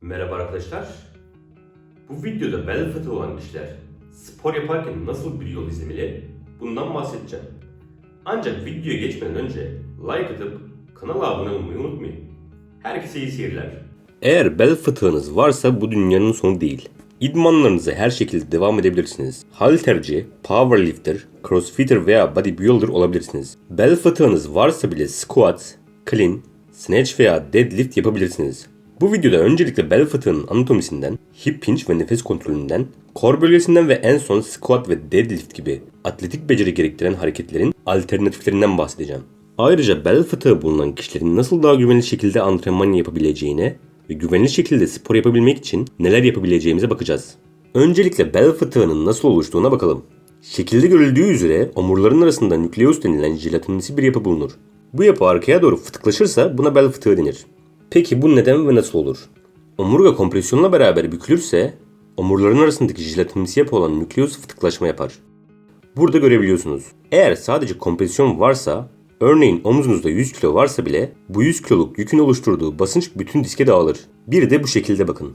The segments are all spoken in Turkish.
Merhaba arkadaşlar. Bu videoda bel fıtığı olan kişiler spor yaparken nasıl bir yol izlemeli bundan bahsedeceğim. Ancak videoya geçmeden önce like atıp kanala abone olmayı unutmayın. Herkese iyi seyirler. Eğer bel fıtığınız varsa bu dünyanın sonu değil. İdmanlarınıza her şekilde devam edebilirsiniz. Halterci, powerlifter, crossfitter veya bodybuilder olabilirsiniz. Bel fıtığınız varsa bile squat, clean, snatch veya deadlift yapabilirsiniz. Bu videoda öncelikle bel fıtığının anatomisinden, hip pinch ve nefes kontrolünden, kor bölgesinden ve en son squat ve deadlift gibi atletik beceri gerektiren hareketlerin alternatiflerinden bahsedeceğim. Ayrıca bel fıtığı bulunan kişilerin nasıl daha güvenli şekilde antrenman yapabileceğine ve güvenli şekilde spor yapabilmek için neler yapabileceğimize bakacağız. Öncelikle bel fıtığının nasıl oluştuğuna bakalım. Şekilde görüldüğü üzere omurların arasında nükleus denilen jelatinimsi bir yapı bulunur. Bu yapı arkaya doğru fıtıklaşırsa buna bel fıtığı denir. Peki bu neden ve nasıl olur? Omurga kompresyonla beraber bükülürse omurların arasındaki jelatinimsi yapı olan nükleus fıtıklaşma yapar. Burada görebiliyorsunuz. Eğer sadece kompresyon varsa, örneğin omzunuzda 100 kilo varsa bile bu 100 kiloluk yükün oluşturduğu basınç bütün diske dağılır. Bir de bu şekilde bakın.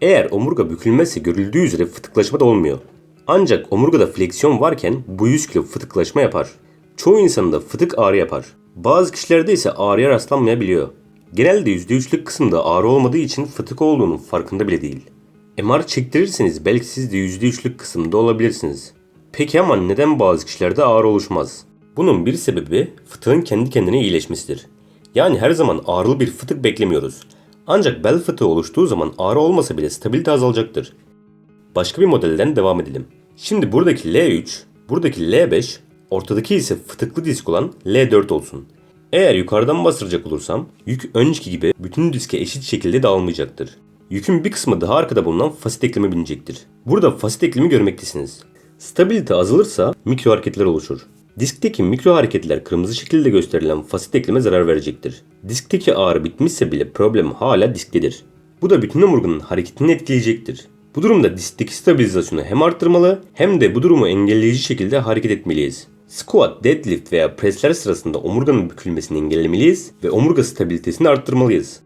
Eğer omurga bükülmezse görüldüğü üzere fıtıklaşma da olmuyor. Ancak omurgada fleksiyon varken bu 100 kilo fıtıklaşma yapar. Çoğu insanda fıtık ağrı yapar. Bazı kişilerde ise ağrıya rastlanmayabiliyor. Genelde %3'lük kısımda ağrı olmadığı için fıtık olduğunun farkında bile değil. MR çektirirseniz belki siz de %3'lük kısımda olabilirsiniz. Peki ama neden bazı kişilerde ağrı oluşmaz? Bunun bir sebebi fıtığın kendi kendine iyileşmesidir. Yani her zaman ağrılı bir fıtık beklemiyoruz. Ancak bel fıtığı oluştuğu zaman ağrı olmasa bile stabilite azalacaktır. Başka bir modelden devam edelim. Şimdi buradaki L3, buradaki L5, ortadaki ise fıtıklı disk olan L4 olsun. Eğer yukarıdan bastıracak olursam yük önceki gibi bütün diske eşit şekilde dağılmayacaktır. Yükün bir kısmı daha arkada bulunan fasit ekleme binecektir. Burada fasit eklemi görmektesiniz. Stabilite azalırsa mikro hareketler oluşur. Diskteki mikro hareketler kırmızı şekilde gösterilen fasit ekleme zarar verecektir. Diskteki ağrı bitmişse bile problem hala disktedir. Bu da bütün omurganın hareketini etkileyecektir. Bu durumda diskteki stabilizasyonu hem arttırmalı hem de bu durumu engelleyici şekilde hareket etmeliyiz. Squat, deadlift veya presler sırasında omurganın bükülmesini engellemeliyiz ve omurga stabilitesini arttırmalıyız.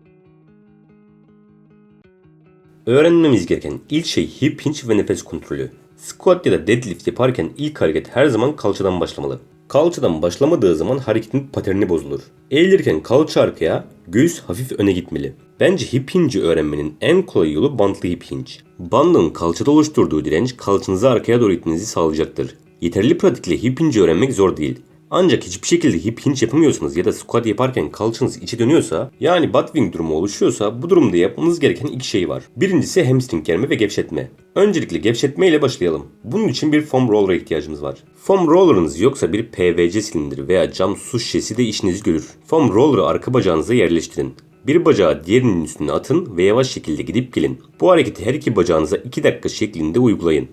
Öğrenmemiz gereken ilk şey hip pinch ve nefes kontrolü. Squat ya da deadlift yaparken ilk hareket her zaman kalçadan başlamalı. Kalçadan başlamadığı zaman hareketin paterni bozulur. Eğilirken kalça arkaya, göğüs hafif öne gitmeli. Bence hip hinge'i öğrenmenin en kolay yolu bantlı hip hinge. Bandın kalçada oluşturduğu direnç kalçanızı arkaya doğru itmenizi sağlayacaktır. Yeterli pratikle hip hinge öğrenmek zor değil. Ancak hiçbir şekilde hip hinge yapamıyorsanız ya da squat yaparken kalçanız içe dönüyorsa yani butt wing durumu oluşuyorsa bu durumda yapmanız gereken iki şey var. Birincisi hamstring germe ve gevşetme. Öncelikle gevşetme ile başlayalım. Bunun için bir foam roller'a ihtiyacımız var. Foam roller'ınız yoksa bir PVC silindir veya cam su şişesi de işinizi görür. Foam roller'ı arka bacağınıza yerleştirin. Bir bacağı diğerinin üstüne atın ve yavaş şekilde gidip gelin. Bu hareketi her iki bacağınıza 2 dakika şeklinde uygulayın.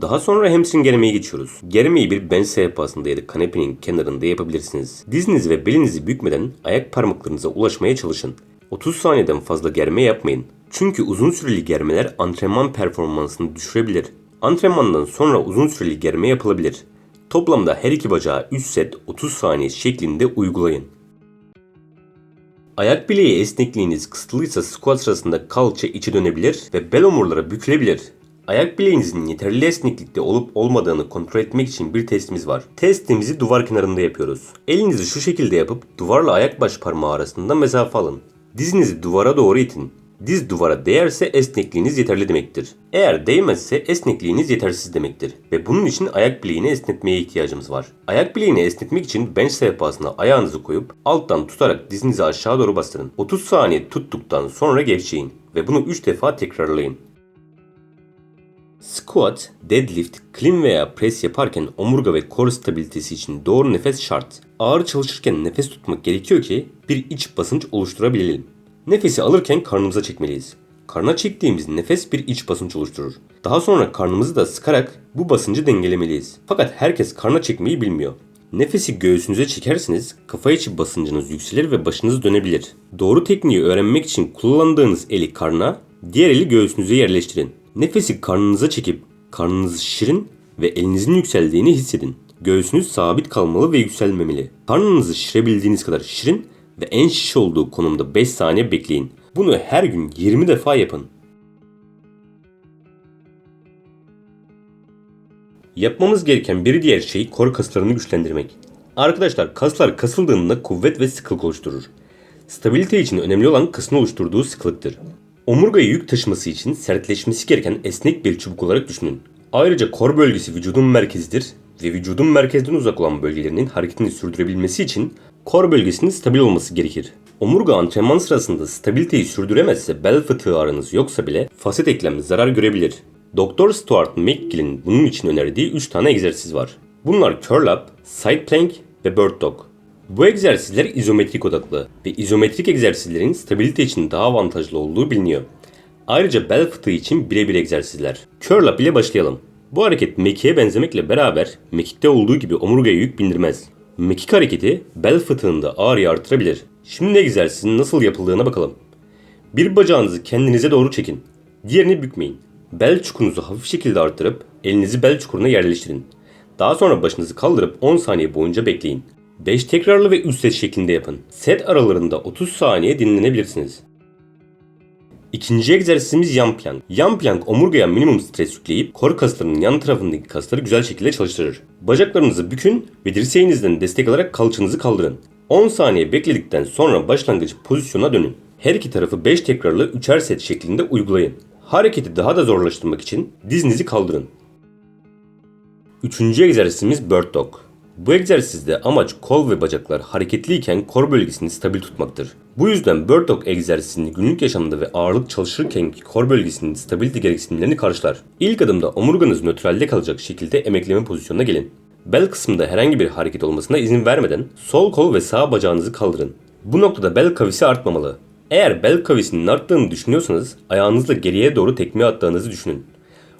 Daha sonra hamstring germeyi geçiyoruz. Germeyi bir bench sehpasında ya da kanepenin kenarında yapabilirsiniz. Dizinizi ve belinizi bükmeden ayak parmaklarınıza ulaşmaya çalışın. 30 saniyeden fazla germe yapmayın. Çünkü uzun süreli germeler antrenman performansını düşürebilir. Antrenmandan sonra uzun süreli germe yapılabilir. Toplamda her iki bacağı 3 set 30 saniye şeklinde uygulayın. Ayak bileği esnekliğiniz kısıtlıysa squat sırasında kalça içe dönebilir ve bel omurlara bükülebilir. Ayak bileğinizin yeterli esneklikte olup olmadığını kontrol etmek için bir testimiz var. Testimizi duvar kenarında yapıyoruz. Elinizi şu şekilde yapıp duvarla ayak baş parmağı arasında mesafe alın. Dizinizi duvara doğru itin. Diz duvara değerse esnekliğiniz yeterli demektir. Eğer değmezse esnekliğiniz yetersiz demektir. Ve bunun için ayak bileğini esnetmeye ihtiyacımız var. Ayak bileğini esnetmek için bench sehpasına ayağınızı koyup alttan tutarak dizinizi aşağı doğru bastırın. 30 saniye tuttuktan sonra gevşeyin ve bunu 3 defa tekrarlayın. Squat, deadlift, clean veya press yaparken omurga ve kor stabilitesi için doğru nefes şart. Ağır çalışırken nefes tutmak gerekiyor ki bir iç basınç oluşturabilelim. Nefesi alırken karnımıza çekmeliyiz. Karna çektiğimiz nefes bir iç basınç oluşturur. Daha sonra karnımızı da sıkarak bu basıncı dengelemeliyiz. Fakat herkes karna çekmeyi bilmiyor. Nefesi göğsünüze çekerseniz kafa içi basıncınız yükselir ve başınız dönebilir. Doğru tekniği öğrenmek için kullandığınız eli karna, diğer eli göğsünüze yerleştirin. Nefesi karnınıza çekip karnınızı şişirin ve elinizin yükseldiğini hissedin. Göğsünüz sabit kalmalı ve yükselmemeli. Karnınızı şişirebildiğiniz kadar şişirin ve en şiş olduğu konumda 5 saniye bekleyin. Bunu her gün 20 defa yapın. Yapmamız gereken bir diğer şey kor kaslarını güçlendirmek. Arkadaşlar kaslar kasıldığında kuvvet ve sıkılık oluşturur. Stabilite için önemli olan kasın oluşturduğu sıkılıktır. Omurgayı yük taşıması için sertleşmesi gereken esnek bir çubuk olarak düşünün. Ayrıca kor bölgesi vücudun merkezidir ve vücudun merkezden uzak olan bölgelerinin hareketini sürdürebilmesi için kor bölgesinin stabil olması gerekir. Omurga antrenman sırasında stabiliteyi sürdüremezse bel fıtığı ağrınız yoksa bile faset eklem zarar görebilir. Doktor Stuart McGill'in bunun için önerdiği 3 tane egzersiz var. Bunlar curl up, side plank ve bird dog. Bu egzersizler izometrik odaklı ve izometrik egzersizlerin stabilite için daha avantajlı olduğu biliniyor. Ayrıca bel fıtığı için birebir egzersizler. Curl up ile başlayalım. Bu hareket mekiğe benzemekle beraber mekikte olduğu gibi omurgaya yük bindirmez. Mekik hareketi bel fıtığında ağrıyı artırabilir. Şimdi egzersizin nasıl yapıldığına bakalım. Bir bacağınızı kendinize doğru çekin. Diğerini bükmeyin. Bel çukurunuzu hafif şekilde arttırıp elinizi bel çukuruna yerleştirin. Daha sonra başınızı kaldırıp 10 saniye boyunca bekleyin. 5 tekrarlı ve 3 set şeklinde yapın. Set aralarında 30 saniye dinlenebilirsiniz. İkinci egzersizimiz yan plank. Yan plank omurgaya minimum stres yükleyip kor kaslarının yan tarafındaki kasları güzel şekilde çalıştırır. Bacaklarınızı bükün ve dirseğinizden destek alarak kalçanızı kaldırın. 10 saniye bekledikten sonra başlangıç pozisyona dönün. Her iki tarafı 5 tekrarlı 3'er set şeklinde uygulayın. Hareketi daha da zorlaştırmak için dizinizi kaldırın. Üçüncü egzersizimiz Bird Dog. Bu egzersizde amaç kol ve bacaklar hareketliyken kor bölgesini stabil tutmaktır. Bu yüzden Bird Dog egzersizini günlük yaşamda ve ağırlık çalışırken kor bölgesinin stabilite gereksinimlerini karşılar. İlk adımda omurganız nötralde kalacak şekilde emekleme pozisyonuna gelin. Bel kısmında herhangi bir hareket olmasına izin vermeden sol kol ve sağ bacağınızı kaldırın. Bu noktada bel kavisi artmamalı. Eğer bel kavisinin arttığını düşünüyorsanız ayağınızla geriye doğru tekme attığınızı düşünün.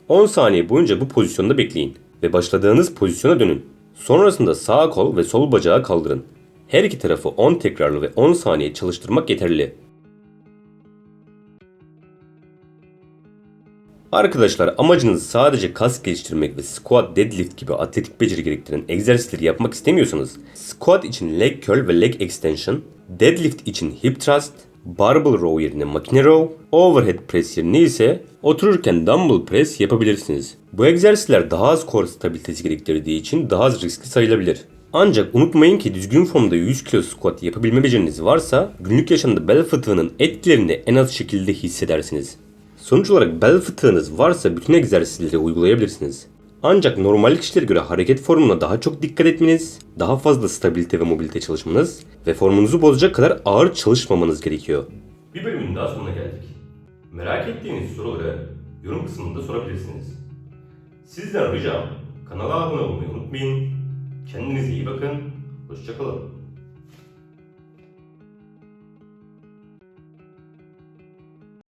10 saniye boyunca bu pozisyonda bekleyin ve başladığınız pozisyona dönün. Sonrasında sağ kol ve sol bacağı kaldırın. Her iki tarafı 10 tekrarlı ve 10 saniye çalıştırmak yeterli. Arkadaşlar amacınız sadece kas geliştirmek ve squat deadlift gibi atletik beceri gerektiren egzersizleri yapmak istemiyorsanız squat için leg curl ve leg extension, deadlift için hip thrust, barbell row yerine makine row, overhead press yerine ise otururken dumbbell press yapabilirsiniz. Bu egzersizler daha az core stabilitesi gerektirdiği için daha az riskli sayılabilir. Ancak unutmayın ki düzgün formda 100 kilo squat yapabilme beceriniz varsa günlük yaşamda bel fıtığının etkilerini en az şekilde hissedersiniz. Sonuç olarak bel fıtığınız varsa bütün egzersizleri uygulayabilirsiniz. Ancak normal kişilere göre hareket formuna daha çok dikkat etmeniz, daha fazla stabilite ve mobilite çalışmanız ve formunuzu bozacak kadar ağır çalışmamanız gerekiyor. Bir bölümün daha sonuna geldik. Merak ettiğiniz soruları yorum kısmında sorabilirsiniz. Sizden ricam kanala abone olmayı unutmayın. Kendinize iyi bakın. Hoşçakalın.